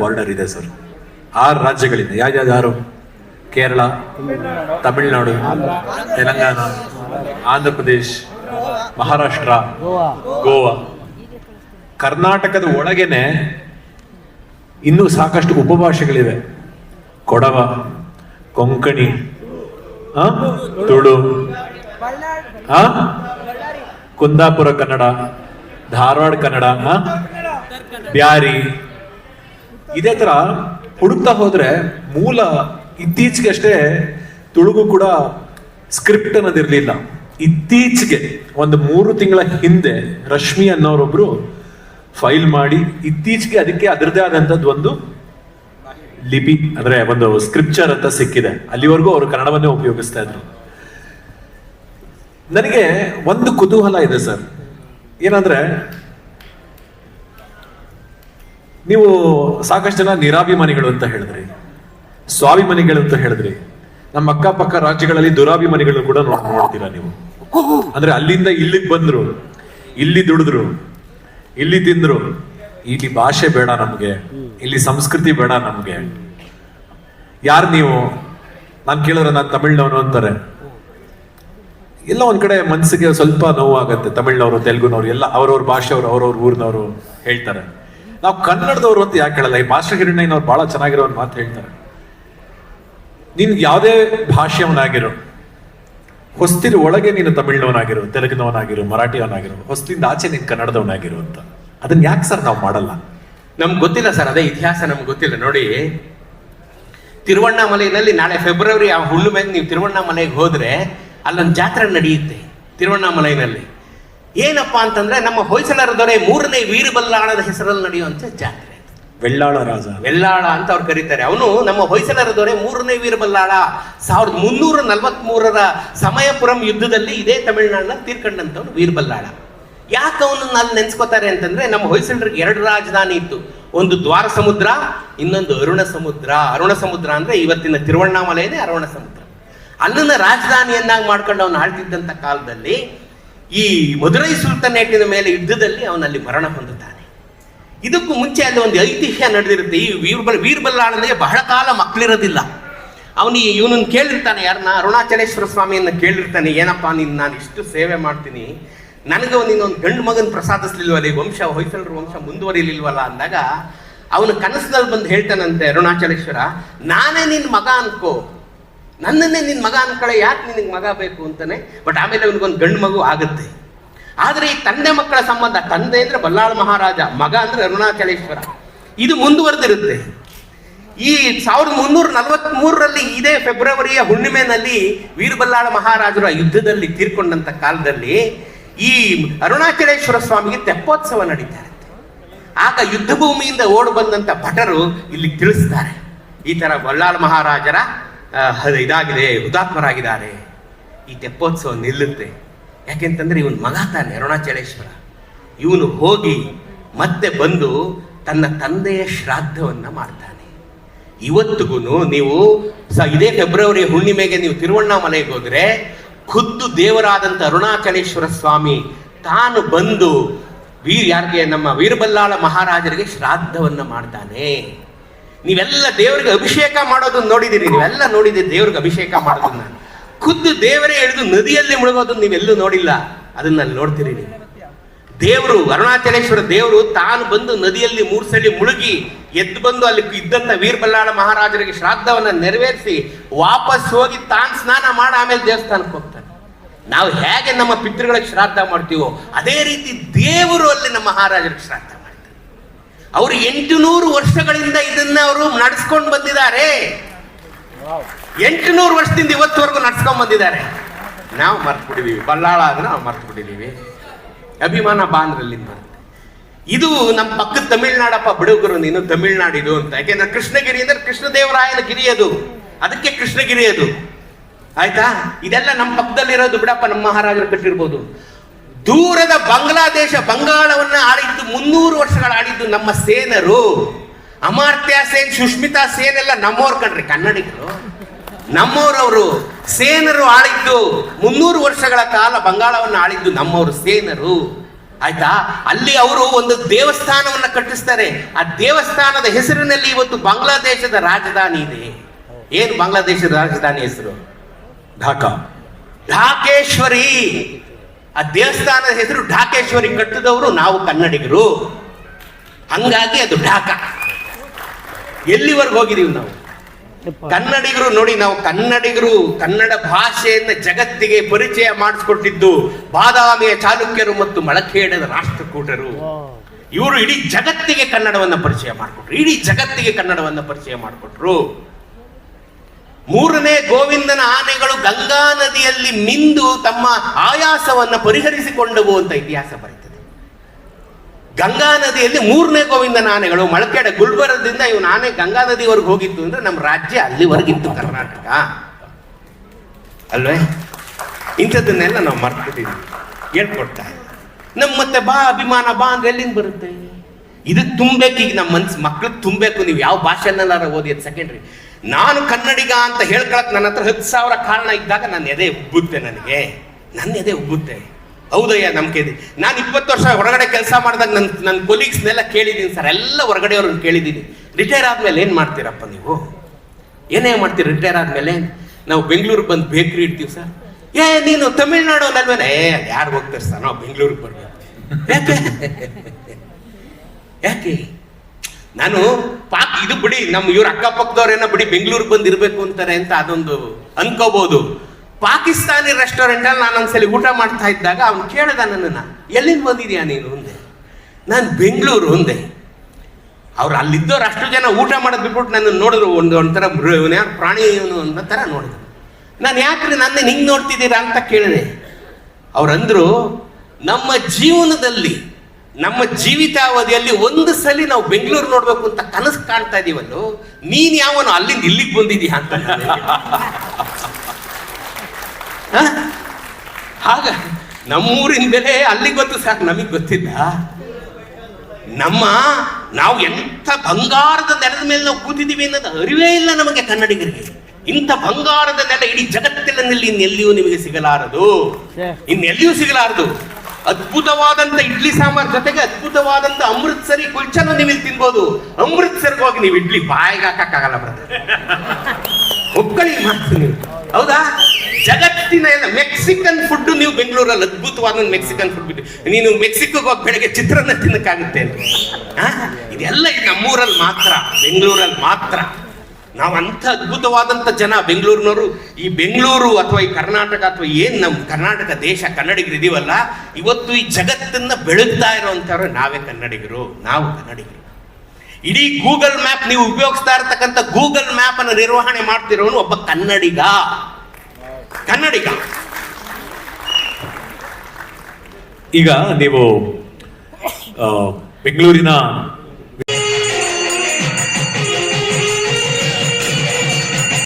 Border ಇದೆ sir ಆರು ರಾಜ್ಯಗಳಿಂದ ಯಾವ್ಯಾವ್ದು ಯಾರು ಕೇರಳ, ತಮಿಳುನಾಡು, ತೆಲಂಗಾಣ ಆಂಧ್ರ ಪ್ರದೇಶ್ ಮಹಾರಾಷ್ಟ್ರ, ಗೋವಾ ಕರ್ನಾಟಕದ ಒಳಗೇನೆ ಇನ್ನೂ ಸಾಕಷ್ಟು ಉಪಭಾಷೆಗಳಿವೆ ಕೊಡವ, ಕೊಂಕಣಿ? ತುಳು? ಕುಂದಾಪುರ ಕನ್ನಡ, ಧಾರವಾಡ ಕನ್ನಡ? ಬ್ಯಾರಿ ಇದೇ ತರ ಹುಡುಕ್ತಾ ಹೋದ್ರೆ ಮೂಲ ಇತ್ತೀಚೆಗೆ ಅಷ್ಟೇ ತುಳುಗು ಕೂಡ ಸ್ಕ್ರಿಪ್ಟ್ ಅನ್ನೋದಿರ್ಲಿಲ್ಲ. ಇತ್ತೀಚೆಗೆ ಒಂದು ಮೂರು ತಿಂಗಳ ಹಿಂದೆ ರಶ್ಮಿ ಅನ್ನೋರೊಬ್ರು ಫೈಲ್ ಮಾಡಿ ಇತ್ತೀಚೆಗೆ ಅದಕ್ಕೆ ಅದರದೇ ಆದಂತದ್ದು ಒಂದು ಲಿಪಿ, ಅಂದ್ರೆ ಒಂದು ಸ್ಕ್ರಿಪ್ಚರ್ ಅಂತ ಸಿಕ್ಕಿದೆ. ಅಲ್ಲಿವರೆಗೂ ಅವರು ಕನ್ನಡವನ್ನೇ ಉಪಯೋಗಿಸ್ತಾ ಇದ್ರು. ನನಗೆ ಒಂದು ಕುತೂಹಲ ಇದೆ ಸರ್. ಏನಂದ್ರೆ ನೀವು ಸಾಕಷ್ಟು ಜನ ನಿರಾಭಿಮಾನಿಗಳು ಅಂತ ಹೇಳಿದ್ರಿ. ಸ್ವಾಭಿಮಾನಿಗಳು ಅಂತ ಹೇಳಿದ್ರಿ. ನಮ್ಮ ಅಕ್ಕಪಕ್ಕ ರಾಜ್ಯಗಳಲ್ಲಿ ದುರಾಭಿಮಾನಿಗಳು ಕೂಡ ನೋಡ್ ನೋಡ್ತೀರಾ ನೀವು? ಅಂದ್ರೆ ಅಲ್ಲಿಂದ ಇಲ್ಲಿಗೆ ಬಂದ್ರು, ಇಲ್ಲಿ ದುಡಿದ್ರು, ಇಲ್ಲಿ ತಿಂದ್ರು, ಇಲ್ಲಿ ಭಾಷೆ ಬೇಡ ನಮ್ಗೆ, ಇಲ್ಲಿ ಸಂಸ್ಕೃತಿ ಬೇಡ ನಮ್ಗೆ. ಯಾರು ನೀವು? ನಾನು ಕೇಳಿದ್ರೆ ನಾನು ತಮಿಳ್ನವನು ಅಂತಾರೆ. ಎಲ್ಲ ಒಂದ್ ಕಡೆ ಮನಸ್ಸಿಗೆ ಸ್ವಲ್ಪ ನೋವಾಗತ್ತೆ, ತಮಿಳ್ನವರು, ತೆಲುಗುನವರು, ಎಲ್ಲ ಅವ್ರವ್ರ ಭಾಷೆಯವರು, ಅವ್ರವ್ರ ಊರಿನವರು ಹೇಳ್ತಾರೆ. ನಾವು ಕನ್ನಡದವರು ಅಂತ ಯಾಕೆ ಹೇಳಲ್ಲ? ಈ ಮಾಸ್ಟರ್ ಹಿರಣ್ಣಯ್ಯನವ್ರು ಬಹಳ ಚೆನ್ನಾಗಿರೋ ಮಾತು ಹೇಳ್ತಾರೆ. ನೀನು ಯಾವುದೇ ಭಾಷೆಯವನಾಗಿರೋ ಹೊಸ್ತಿನ ಒಳಗೆ ನೀನು ತಮಿಳ್ನವನಾಗಿರು, ತೆಲುಗಿನವನಾಗಿರು, ಮರಾಠಿಯವನಾಗಿರು, ಹೊಸ್ತಿಂದ ಆಚೆ ನೀನು ಕನ್ನಡದವನಾಗಿರು ಅಂತ. ಅದನ್ನ ಯಾಕೆ ಸರ್ ನಾವು ಮಾಡಲ್ಲ? ನಮ್ಗೆ ಗೊತ್ತಿಲ್ಲ ಸರ್, ಅದೇ ಇತಿಹಾಸ ನಮ್ಗೆ ಗೊತ್ತಿಲ್ಲ. ನೋಡಿ ತಿರುವಣ್ಣಾಮಲೆಯಲ್ಲಿ ನಾಳೆ ಫೆಬ್ರವರಿ ಆ ಹುಣ್ಣಿಮೆಗೆ ನೀವು ತಿರುವಣ್ಣಾಮಲೆಗೆ ಹೋದ್ರೆ ಅಲ್ಲೊಂದು ಜಾತ್ರೆ ನಡೆಯುತ್ತೆ ತಿರುವಣ್ಣಾಮಲೆಯಲ್ಲಿ ಏನಪ್ಪಾ ಅಂತಂದ್ರೆ ನಮ್ಮ ಹೊಯ್ಸಳರ ದೊರೆ ಮೂರನೇ ವೀರಬಲ್ಲಾಳದ ಹೆಸರಲ್ಲಿ ನಡೆಯುವಂತ ಜಾತ್ರೆ. ವೆಳ್ಳಾಳ ರಾಜ. ವೆಲ್ಲಾಳ ಅಂತ ಅವ್ರು ಕರೀತಾರೆ. ಅವನು ನಮ್ಮ ಹೊಯ್ಸಳರ ದೊರೆ ಮೂರನೇ ವೀರಬಲ್ಲಾಳ ಸಾವಿರದ ಮುನ್ನೂರ ನಲವತ್ಮೂರರ ಸಮಯಪುರಂ ಯುದ್ಧದಲ್ಲಿ ಇದೇ ತಮಿಳುನಾಡಿನ ತೀರ್ಕೊಂಡಂತವನು ವೀರಬಲ್ಲಾಳ. ಯಾಕೆ ಅವನನ್ನ ಅಲ್ಲಿ ನೆನ್ಸ್ಕೋತಾರೆ ಅಂತಂದ್ರೆ ನಮ್ಮ ಹೊಯ್ಸಳರಿಗೆ ಎರಡು ರಾಜಧಾನಿ ಇತ್ತು. ಒಂದು ದ್ವಾರ ಸಮುದ್ರ ಇನ್ನೊಂದು ಅರುಣ ಸಮುದ್ರ ಅರುಣ ಸಮುದ್ರ ಅಂದ್ರೆ ಇವತ್ತಿನ ತಿರುವಣ್ಣಾಮಲೆಯೇ ಅರುಣ ಸಮುದ್ರ ಅಲ್ಲಿನ ರಾಜಧಾನಿಯನ್ನಾಗಿ ಮಾಡ್ಕೊಂಡು ಅವನು ಆಳ್ತಿದ್ದಂತ ಕಾಲದಲ್ಲಿ ಈ ಮಧುರೈ ಸುಲ್ತಾನೇಟಿನ ಮೇಲೆ ಯುದ್ಧದಲ್ಲಿ ಅವನಲ್ಲಿ ಮರಣ ಹೊಂದುತ್ತಾನೆ. ಇದಕ್ಕೂ ಮುಂಚೆ ಅಲ್ಲಿ ಒಂದು ಐತಿಹ್ಯ ನಡೆದಿರುತ್ತೆ. ಈ ವೀರ್ಬಲ್, ವೀರ್ಬಲ್ಲಾಳನಿಗೆ ಬಹಳ ಕಾಲ ಮಕ್ಕಳಿರೋದಿಲ್ಲ. ಅವನು ಇವನನ್ನು ಕೇಳಿರ್ತಾನೆ ಯಾರನ್ನ ಅರುಣಾಚಲೇಶ್ವರ ಸ್ವಾಮಿಯನ್ನು ಕೇಳಿರ್ತಾನೆ, ಏನಪ್ಪ ನೀನು, ನಾನು ಇಷ್ಟು ಸೇವೆ ಮಾಡ್ತೀನಿ. ನನಗೆ ನಿನ್ನೊಂದು ಗಂಡು ಮಗನ ಪ್ರಸಾದಿಸ್ಲಿಲ್ವಲ್ಲ, ಈ ವಂಶ, ಹೊಯ್ಸಳರು ವಂಶ ಮುಂದುವರಿಲಿಲ್ವಲ್ಲ ಅಂದಾಗ, ಅವನು ಕನಸಿನಲ್ಲಿ ಬಂದು ಹೇಳ್ತಾನಂತೆ, ಅರುಣಾಚಲೇಶ್ವರ, ನಾನೇ ನಿನ್ನ ಮಗ ಅನ್ಕೋ. ನನ್ನನ್ನೇ ನಿನ್ನ ಮಗ ಅನ್ಕಳೆ, ಯಾಕೆ ನಿನಗೆ ಮಗ ಬೇಕು ಅಂತಾನೆ? ಬಟ್ ಆಮೇಲೆ ಅವನಿಗೊಂದು ಗಂಡು ಮಗು ಆಗುತ್ತೆ. ಆದರೆ ಈ ತಂದೆ ಮಕ್ಕಳ ಸಂಬಂಧ, ತಂದೆ ಅಂದರೆ ಬಲ್ಲಾಳ ಮಹಾರಾಜ, ಮಗ ಅಂದರೆ ಅರುಣಾಚಲೇಶ್ವರ. ಇದು ಮುಂದುವರೆದಿರುತ್ತೆ. ಈ ಸಾವಿರದ ಮುನ್ನೂರ ನಲವತ್ತ್ ಮೂರರಲ್ಲಿ ಇದೇ ಫೆಬ್ರವರಿಯ ಹುಣ್ಣಿಮೆನಲ್ಲಿ ವೀರಬಲ್ಲಾಳ ಮಹಾರಾಜರು ಯುದ್ಧದಲ್ಲಿ ತೀರ್ಕೊಂಡಂಥ ಕಾಲದಲ್ಲಿ ಈ ಅರುಣಾಚಲೇಶ್ವರ ಸ್ವಾಮಿಗೆ ತೆಪ್ಪೋತ್ಸವ ನಡೀತಾ ಇರುತ್ತೆ ಆಗ ಯುದ್ಧ ಭೂಮಿಯಿಂದ ಓಡ್ ಬಂದಂಥ ಭಟರು ಇಲ್ಲಿ ತಿಳಿಸ್ತಾರೆ. ಈ ಥರ ಬಲ್ಲಾಳ ಮಹಾರಾಜರ ಇದಾಗಿದೆ, ಹುತಾತ್ಮರಾಗಿದ್ದಾರೆ. ಈ ತೆಪ್ಪೋತ್ಸವ ನಿಲ್ಲುತ್ತೆ. ಯಾಕೆಂತಂದ್ರೆ ಇವನು ಮಗ ತಾನೆ, ಅರುಣಾಚಲೇಶ್ವರ. ಇವನು ಹೋಗಿ ಮತ್ತೆ ಬಂದು ತನ್ನ ತಂದೆಯ ಶ್ರಾದ್ದವನ್ನ ಮಾಡ್ತಾನೆ. ಇವತ್ತಿಗೂ ನೀವು ಸ, ಇದೇ ಫೆಬ್ರವರಿ ಹುಣ್ಣಿಮೆಗೆ ನೀವು ತಿರುವಣ್ಣಾಮಲೆಗೆ ಹೋದ್ರೆ ಖುದ್ದು ದೇವರಾದಂತ ಅರುಣಾಚಲೇಶ್ವರ ಸ್ವಾಮಿ ತಾನು ಬಂದು ವೀರ್, ಯಾರಿಗೆ, ನಮ್ಮ ವೀರಬಲ್ಲಾಳ ಮಹಾರಾಜರಿಗೆ ಶ್ರಾದ್ದವನ್ನ ಮಾಡ್ತಾನೆ. ನೀವೆಲ್ಲ ದೇವರಿಗೆ ಅಭಿಷೇಕ ಮಾಡೋದನ್ನ ನೋಡಿದಿರಿ ನೀವೆಲ್ಲ ನೋಡಿದಿರಿ ದೇವ್ರಿಗೆ ಅಭಿಷೇಕ ಮಾಡೋದನ್ನ. ಖುದ್ದು ದೇವರೇ ಹಿಡಿದು ನದಿಯಲ್ಲಿ ಮುಳುಗೋದನ್ನ ನೀವೆಲ್ಲೂ ನೋಡಿಲ್ಲ ಅದನ್ನ ನೋಡ್ತೀರಿ ನೀವು. ದೇವರು, ಅರುಣಾಚಲೇಶ್ವರ ದೇವರು ತಾನು ಬಂದು ನದಿಯಲ್ಲಿ ಮೂರು ಸಲ ಮುಳುಗಿ ಎದ್ದು ಬಂದು ಅಲ್ಲಿ ಇದ್ದಂತ ವೀರಬಲ್ಲಾಳ ಮಹಾರಾಜರಿಗೆ ಶ್ರಾದ್ದವನ್ನ ನೆರವೇರಿಸಿ ವಾಪಸ್ ಹೋಗಿ ತಾನು ಸ್ನಾನ ಮಾಡಿ ಆಮೇಲೆ ದೇವಸ್ಥಾನಕ್ಕೆ ಹೋಗ್ತಾನೆ. ನಾವು ಹೇಗೆ ನಮ್ಮ ಪಿತೃಗಳಿಗೆ ಶ್ರಾದ್ದ ಮಾಡ್ತೀವೋ, ಅದೇ ರೀತಿ ದೇವರು ಅಲ್ಲಿ ನಮ್ಮ ಮಹಾರಾಜರಿಗೆ ಶ್ರಾದ್ದ. ಅವರು ಎಂಟು ನೂರು ವರ್ಷಗಳಿಂದ ಇದನ್ನ ಅವರು ನಡೆಸ್ಕೊಂಡು ಬಂದಿದ್ದಾರೆ. ಎಂಟುನೂರು ವರ್ಷದಿಂದ ಇವತ್ತುವರೆಗೂ ನಡ್ಸ್ಕೊಂಡ್ ಬಂದಿದ್ದಾರೆ. ನಾವು ಮರ್ತು ಬಿಟ್ಟಿದೀವಿ ಬಲ್ಲಾಳ ಅಂದ್ರೆ ನಾವು ಮರ್ತು ಬಿಡಿದೀವಿ ಅಭಿಮಾನ ಬರುತ್ತೆ ಇದು ನಮ್ಮ ಪಕ್ಕದ ತಮಿಳ್ನಾಡಪ್ಪ ಬಿಡುಗರು ನೀನು ತಮಿಳ್ನಾಡು ಇದು ಅಂತ. ಯಾಕೆಂದ್ರೆ ಕೃಷ್ಣಗಿರಿ ಅಂದ್ರೆ ಕೃಷ್ಣದೇವರಾಯನ ಗಿರಿ ಅದು. ಅದಕ್ಕೆ ಕೃಷ್ಣಗಿರಿ ಅದು. ಆಯ್ತಾ? ಇದೆಲ್ಲ ನಮ್ಮ ಪಕ್ಕದಲ್ಲಿರೋದು ಬಿಡಪ್ಪ ನಮ್ಮ ಮಹಾರಾಜರು ಕಟ್ಟಿರ್ಬೋದು. ದೂರದ ಬಾಂಗ್ಲಾದೇಶ ಬಂಗಾಳವನ್ನ ಮುನ್ನೂರು ವರ್ಷಗಳ ಆಳಿದ್ದು ನಮ್ಮ ಸೇನರು. ಅಮಾರ್ತ್ಯ ಸೇನ್, ಸುಷ್ಮಿತಾ ಸೇನ್ ಎಲ್ಲ ನಮ್ಮವ್ರು ಕಣ್ರಿ ಕನ್ನಡಿಗರು. ನಮ್ಮವ್ರವರು ಸೇನರು ಆಳಿದ್ದು ಮುನ್ನೂರು ವರ್ಷಗಳ ಕಾಲ ಬಂಗಾಳವನ್ನು ಆಳಿದ್ದು ನಮ್ಮವರು ಸೇನರು. ಆಯ್ತಾ? ಅಲ್ಲಿ ಅವರು ಒಂದು ದೇವಸ್ಥಾನವನ್ನ ಕಟ್ಟಿಸ್ತಾರೆ. ಆ ದೇವಸ್ಥಾನದ ಹೆಸರಿನಲ್ಲಿ ಇವತ್ತು ಬಾಂಗ್ಲಾದೇಶದ ರಾಜಧಾನಿ ಇದೆ. ಏನು ಬಾಂಗ್ಲಾದೇಶದ ರಾಜಧಾನಿ ಹೆಸರು? ಢಾಕಾ. ಢಾಕೇಶ್ವರಿ. ಆ ದೇವಸ್ಥಾನದ ಹೆಸರು ಢಾಕೇಶ್ವರಿ ಕಟ್ಟಿದವರು ನಾವು ಕನ್ನಡಿಗರು. ಹಂಗಾಗಿ ಅದು ಢಾಕ. ಎಲ್ಲಿವರೆಗೂ ಹೋಗಿದೀವಿ ನಾವು? ಕನ್ನಡಿಗರು ನೋಡಿ ನಾವು ಕನ್ನಡಿಗರು ಕನ್ನಡ ಭಾಷೆಯನ್ನು ಜಗತ್ತಿಗೆ ಪರಿಚಯ ಮಾಡಿಸ್ಕೊಟ್ಟಿದ್ದು ಬಾದಾಮಿಯ ಚಾಲುಕ್ಯರು ಮತ್ತು ಮಳಖೇಡದ ರಾಷ್ಟ್ರಕೂಟರು. ಇವರು ಇಡೀ ಜಗತ್ತಿಗೆ ಕನ್ನಡವನ್ನ ಪರಿಚಯ ಮಾಡಿಕೊಟ್ರು. ಇಡೀ ಜಗತ್ತಿಗೆ ಕನ್ನಡವನ್ನ ಪರಿಚಯ ಮಾಡಿಕೊಟ್ರು. ಮೂರನೇ ಗೋವಿಂದನ ಆನೆಗಳು ಗಂಗಾ ನದಿಯಲ್ಲಿ ಮಿಂದು ತಮ್ಮ ಆಯಾಸವನ್ನು ಪರಿಹರಿಸಿಕೊಂಡವು ಅಂತ ಇತಿಹಾಸ ಬರೀತದೆ. ಗಂಗಾ ನದಿಯಲ್ಲಿ ಮೂರನೇ ಗೋವಿಂದನ ಆನೆಗಳು, ಮಳಕೆಡೆ ಗುಲ್ಬರ್ಗದಿಂದ ಇವನ ಆನೆ ಗಂಗಾ ನದಿವರೆಗೆ ಹೋಗಿತ್ತು ಅಂದ್ರೆ ನಮ್ಮ ರಾಜ್ಯ ಅಲ್ಲಿವರೆಗಿತ್ತು ಕರ್ನಾಟಕ. ಅಲ್ವೇ? ಇಂಥದ್ದನ್ನೆಲ್ಲ ನಾವು ಮರ್ತಿದ್ದೀವಿ. ಹೇಳ್ಕೊಡ್ತಾ ನಮ್ಮ ನಮ್ ಮತ್ತೆ ಬಾ, ಅಭಿಮಾನ ಬಾ ಅಂದ್ರೆ ಎಲ್ಲಿಂದ ಬರುತ್ತೆ? ಇದು ತುಂಬಬೇಕು ಈಗ ನಮ್ಮ ಮನ್ಸು, ಮಕ್ಳಿಗೆ ತುಂಬಬೇಕು ನೀವು ಯಾವ ಭಾಷೆನಲ್ಲಾರ ಓದಿ, ಅದು ಸೆಕೆಂಡ್ರಿ ನಾನು ಕನ್ನಡಿಗ ಅಂತ ಹೇಳ್ಕೊಳಕ್ ನನ್ನ ಹತ್ರ ಹತ್ತು ಸಾವಿರ ಕಾರಣ ಇದ್ದಾಗ ನನ್ನ ಎದೆ ಉಬ್ಬುತ್ತೆ ನನಗೆ. ನನ್ನ ಎದೆ ಉಬ್ಬುತ್ತೆ. ಹೌದಯ್ಯ, ನಂಬಿಕೆ ಇದೆ. ನಾನು ಇಪ್ಪತ್ತು ವರ್ಷ ಹೊರಗಡೆ ಕೆಲಸ ಮಾಡಿದಾಗ ನನ್ನ ನನ್ನ ಕೊಲೀಗ್ಸ್ನೆಲ್ಲ ಕೇಳಿದ್ದೀನಿ ಸರ್. ಎಲ್ಲ ಹೊರಗಡೆಯವ್ರನ್ನ ಕೇಳಿದ್ದೀನಿ. ರಿಟೈರ್ ಆದ್ಮೇಲೆ ಏನು ಮಾಡ್ತೀರಪ್ಪ ನೀವು? ಏನೇ ಮಾಡ್ತೀರಿ? ರಿಟೈರ್ ಆದ್ಮೇಲೆ ನಾವು ಬೆಂಗಳೂರಿಗೆ ಬಂದು ಬೇಕ್ರಿ ಇಡ್ತೀವಿ ಸರ್. ಏ, ನೀನು ತಮಿಳ್ನಾಡು ಅಲ್ವೇನೆ ಏ, ಯಾರು ಹೋಗ್ತಾರೆ ಸರ್? ನಾವು ಬೆಂಗಳೂರಿಗೆ ಬರ್ಬೇಕು. ಯಾಕೆ? ಯಾಕೆ? ನಾನು ಪಾಕ್, ಇದು ಬಿಡಿ, ನಮ್ಮ ಇವ್ರ ಅಕ್ಕಪಕ್ಕದವ್ರೇನೋ ಬಿಡಿ, ಬೆಂಗಳೂರಿಗೆ ಬಂದಿರಬೇಕು ಅಂತಾರೆ ಅಂತ ಅದೊಂದು ಅನ್ಕೋಬಹುದು ಪಾಕಿಸ್ತಾನಿ ರೆಸ್ಟೋರೆಂಟ್ ಅಲ್ಲಿ ನಾನು ಒಂದ್ಸಲಿ ಊಟ ಮಾಡ್ತಾ ಇದ್ದಾಗ ಅವ್ನು ಕೇಳ್ದ ನನ್ನನ್ನು, ಎಲ್ಲಿಂದ ಬಂದಿದ್ಯಾ ನೀನು ಅಂದೆ. ನಾನು ಬೆಂಗಳೂರು ಅಂದೆ. ಅವ್ರು ಅಲ್ಲಿದ್ದವ್ರು ಅಷ್ಟು ಜನ ಊಟ ಮಾಡೋದು ಬಿಟ್ಬಿಟ್ಟು ನನ್ನ ನೋಡಿದ್ರು, ಒಂದು ಒಂಥರ ಯಾರು ಪ್ರಾಣಿ ಇವನು ಅನ್ನೋ ಥರ ನೋಡಿದ್ರು. ನಾನು ಯಾಕ್ರಿ ನನ್ನ ಹಿಂಗೆ ನೋಡ್ತಿದ್ದೀರಾ ಅಂತ ಕೇಳಿದೆ. ಅವ್ರಂದ್ರು, ನಮ್ಮ ಜೀವನದಲ್ಲಿ ನಮ್ಮ ಜೀವಿತಾವಧಿಯಲ್ಲಿ ಒಂದು ಸಲಿ ನಾವು ಬೆಂಗಳೂರು ನೋಡ್ಬೇಕು ಅಂತ ಕನಸು ಕಾಣ್ತಾ ಇದೀವಲ್ಲೋ ನೀನ್ ಯಾವನು ಅಲ್ಲಿಂದ ಇಲ್ಲಿಗೆ ಬಂದಿದೀಯ ಅಂತ. ಹಾಗ ನಮ್ಮೂರಿನ ಬೆಲೆ ಅಲ್ಲಿಗೆ ಗೊತ್ತು ಸರ್ ನಮಗೆ ಗೊತ್ತಿಲ್ಲ. ನಮ್ಮ ನಾವು ಎಂಥ ಬಂಗಾರದ ನೆಲದ ಮೇಲೆ ನಾವು ಕೂತಿದ್ದೀವಿ ಅನ್ನೋದು ಅರಿವೇ ಇಲ್ಲ ನಮಗೆ ಕನ್ನಡಿಗರಿಗೆ. ಇಂಥ ಬಂಗಾರದ ನೆಲ ಇಡೀ ಜಗತ್ತಿನಲ್ಲಿ ಇನ್ನೆಲ್ಲಿಯೂ ನಿಮಗೆ ಸಿಗಲಾರದು. ಇನ್ನೆಲ್ಲಿಯೂ ಸಿಗಲಾರದು. ಅದ್ಭುತವಾದಂತ ಇಡ್ಲಿ ಸಾಂಬಾರ್ ಜೊತೆಗೆ ಅದ್ಭುತವಾದಂತ ಅಮೃತ್ಸರಿ ಕುಲ್ಚನ ನೀವು ಇಲ್ಲಿ ತಿನ್ಬೋದು ಅಮೃತ್ಸರ್ಗೆ ಹೋಗಿ ನೀವು ಇಡ್ಲಿ ಬಾಯಿಗೆ ಹಾಕಕ್ಕಾಗಲ್ಲ ಬ್ರದರ್ ಒಪ್ಕೊಳ್ಳಿ ಮಾಡ್ತೀನಿ ಹೌದಾ? ಜಗತ್ತಿನ ಎಲ್ಲ ಮೆಕ್ಸಿಕನ್ ಫುಡ್ ನೀವು ಬೆಂಗಳೂರಲ್ಲಿ ಅದ್ಭುತವಾದ ಮೆಕ್ಸಿಕನ್ ಫುಡ್ ಬಿಟ್ಟು ನೀನು ಮೆಕ್ಸಿಕೋಗೆ ಹೋಗಿ ಬೆಳಗ್ಗೆ ಚಿತ್ರನ್ನ ತಿನ್ನಕ್ಕಾಗುತ್ತೆ? ಇದೆಲ್ಲ ನಮ್ಮೂರಲ್ಲಿ ಮಾತ್ರ, ಬೆಂಗಳೂರಲ್ಲಿ ಮಾತ್ರ. ನಾವು ಅಂಥ ಅದ್ಭುತವಾದಂಥ ಜನ ಬೆಂಗಳೂರಿನವರು, ಈ ಬೆಂಗಳೂರು ಅಥವಾ ಈ ಕರ್ನಾಟಕ ಅಥವಾ ಏನು ನಮ್ಮ ಕರ್ನಾಟಕ ದೇಶ ಕನ್ನಡಿಗರು ಇದೀವಲ್ಲ, ಇವತ್ತು ಈ ಜಗತ್ತನ್ನ ಬೆಳಗ್ತಾ ಇರೋವಂಥವ್ರು ನಾವೇ ಕನ್ನಡಿಗರು, ನಾವು ಕನ್ನಡಿಗರು. ಇಡೀ ಗೂಗಲ್ ಮ್ಯಾಪ್ ನೀವು ಉಪಯೋಗಿಸ್ತಾ ಇರತಕ್ಕಂಥ ಗೂಗಲ್ ಮ್ಯಾಪ್ ಅನ್ನು ನಿರ್ವಹಣೆ ಮಾಡ್ತಿರೋನು ಒಬ್ಬ ಕನ್ನಡಿಗ. ಕನ್ನಡಿಗ. ಈಗ ನೀವು ಬೆಂಗಳೂರಿನ